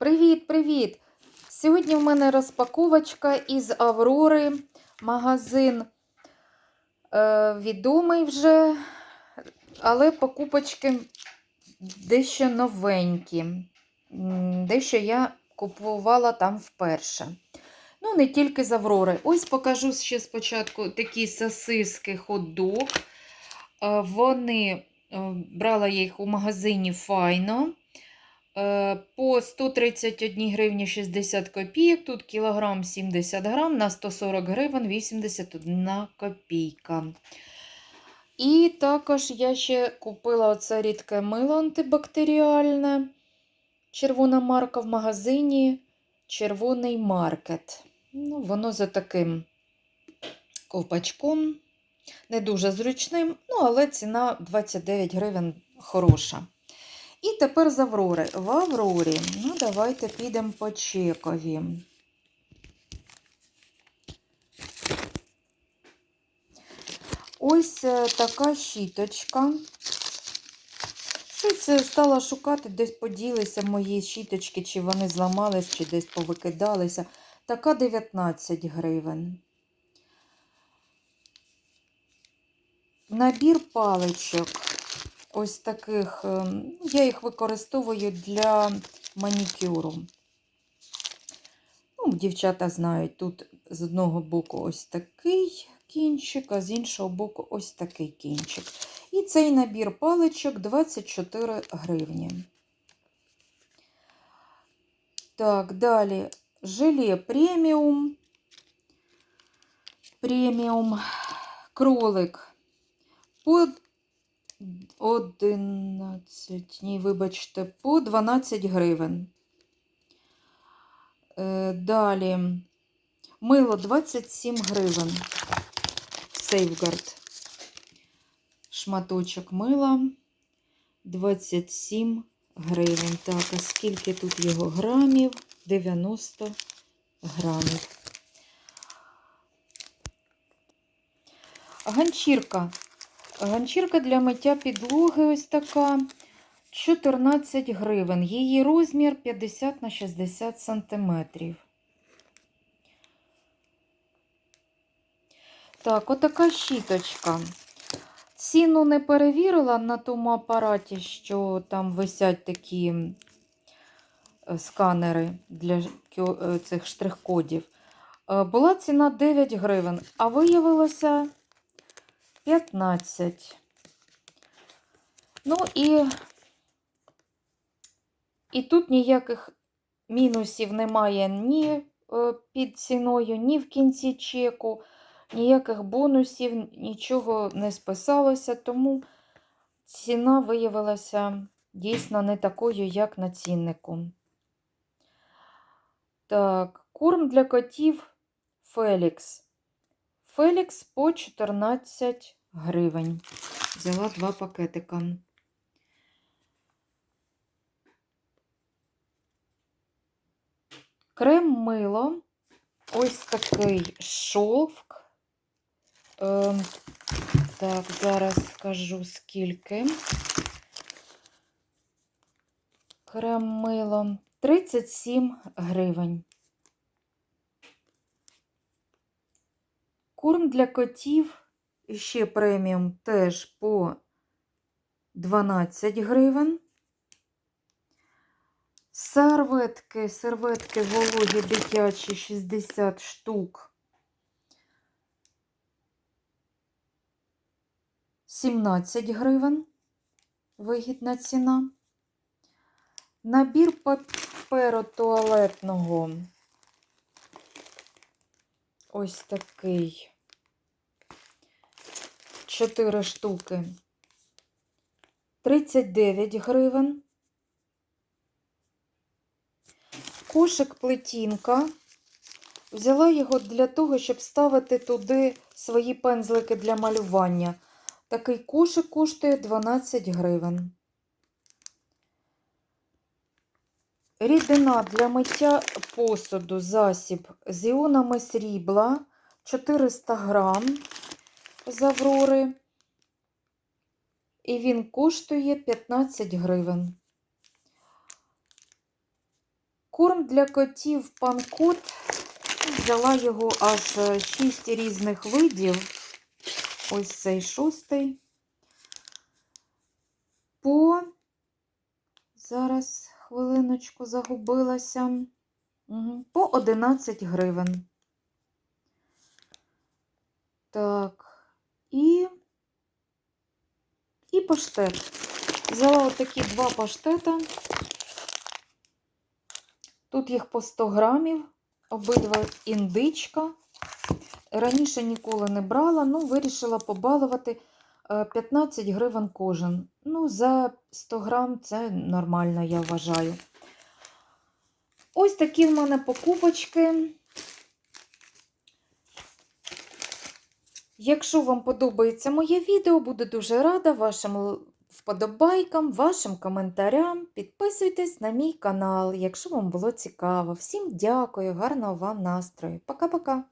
Привіт-привіт! Сьогодні в мене розпаковочка із Аврори. Магазин е, відомий вже, але покупочки дещо новенькі. Дещо я купувала там вперше. Ну, не тільки з Аврори. Ось покажу ще спочатку такі сосиски хот-дог. Е, Вони е, брала їх у магазині Файно. Е, По 131 гривні 60 копійок. Тут кілограм 70 грам на 140 гривень 81 копійка. І також я ще купила оце рідке мило антибактеріальне. Червона марка в магазині Червоний маркет. Ну, воно за таким ковпачком. Не дуже зручним, ну, але ціна 29 гривень хороша. І тепер з Аврори. В Аврорі. Ну, давайте підемо по чекові. Ось е, така щіточка. Щось е, стала шукати, десь поділися мої щіточки, чи вони зламались, чи десь повикидалися. Така 19 гривень. Набір паличок. Ось таких, ем, я їх використовую для манікюру. Ну, дівчата знають, тут з одного боку ось такий кінчик, а з іншого боку ось такий кінчик. І цей набір паличок 24 гривні. Так, далі желе преміум. Преміум кролик по 11, ні, вибачте, по 12 гривень. Е, Далі мило 27 гривень. Сейфгард. Шматочок мила 27 гривень. Так, а скільки тут його грамів? 90 грамів. Ганчірка. Ганчірка для миття підлоги ось така 14 гривень. Її розмір 50 на 60 сантиметрів. Так, отака щіточка. Ціну не перевірила на тому апараті, що там висять такі е, сканери для е, цих штрих-кодів. Е, Була ціна 9 гривень, а виявилося 15. Ну і, і тут ніяких мінусів немає ні е, під ціною, ні в кінці чеку, ніяких бонусів, нічого не списалося, тому ціна виявилася дійсно не такою, як на ціннику. Так, корм для котів Фелікс. Фелікс по 14 гривень. Взяла два пакетика. Крем мило. Ось такий шовк. Ем, так, зараз скажу скільки. Крем мило 37 гривень. Корм для котів ще преміум теж по 12 гривень. Серветки, серветки вологі дитячі 60 штук. 17 гривень. Вигідна ціна. Набір паперу туалетного. Ось такий. 4 штуки. 39 гривень. Кошик плетінка. Взяла його для того, щоб ставити туди свої пензлики для малювання. Такий кошик коштує 12 гривень. Рідина для миття посуду, засіб з іонами срібла 400 грам з Аврори. І він коштує 15 гривень. Корм для котів панкот. Взяла його аж 6 різних видів. Ось цей шостий. По зараз хвилиночку загубилася. По 11 гривень. Так, і, і паштет. Взяла отакі два паштета. Тут їх по 100 грамів, обидва індичка. Раніше ніколи не брала, ну, вирішила побалувати е, 15 гривень кожен. Ну, за 100 грам це нормально, я вважаю. Ось такі в мене покупочки. Якщо вам подобається моє відео, буду дуже рада вашим вподобайкам, вашим коментарям. Підписуйтесь на мій канал, якщо вам було цікаво. Всім дякую, гарного вам настрою. Пока-пока!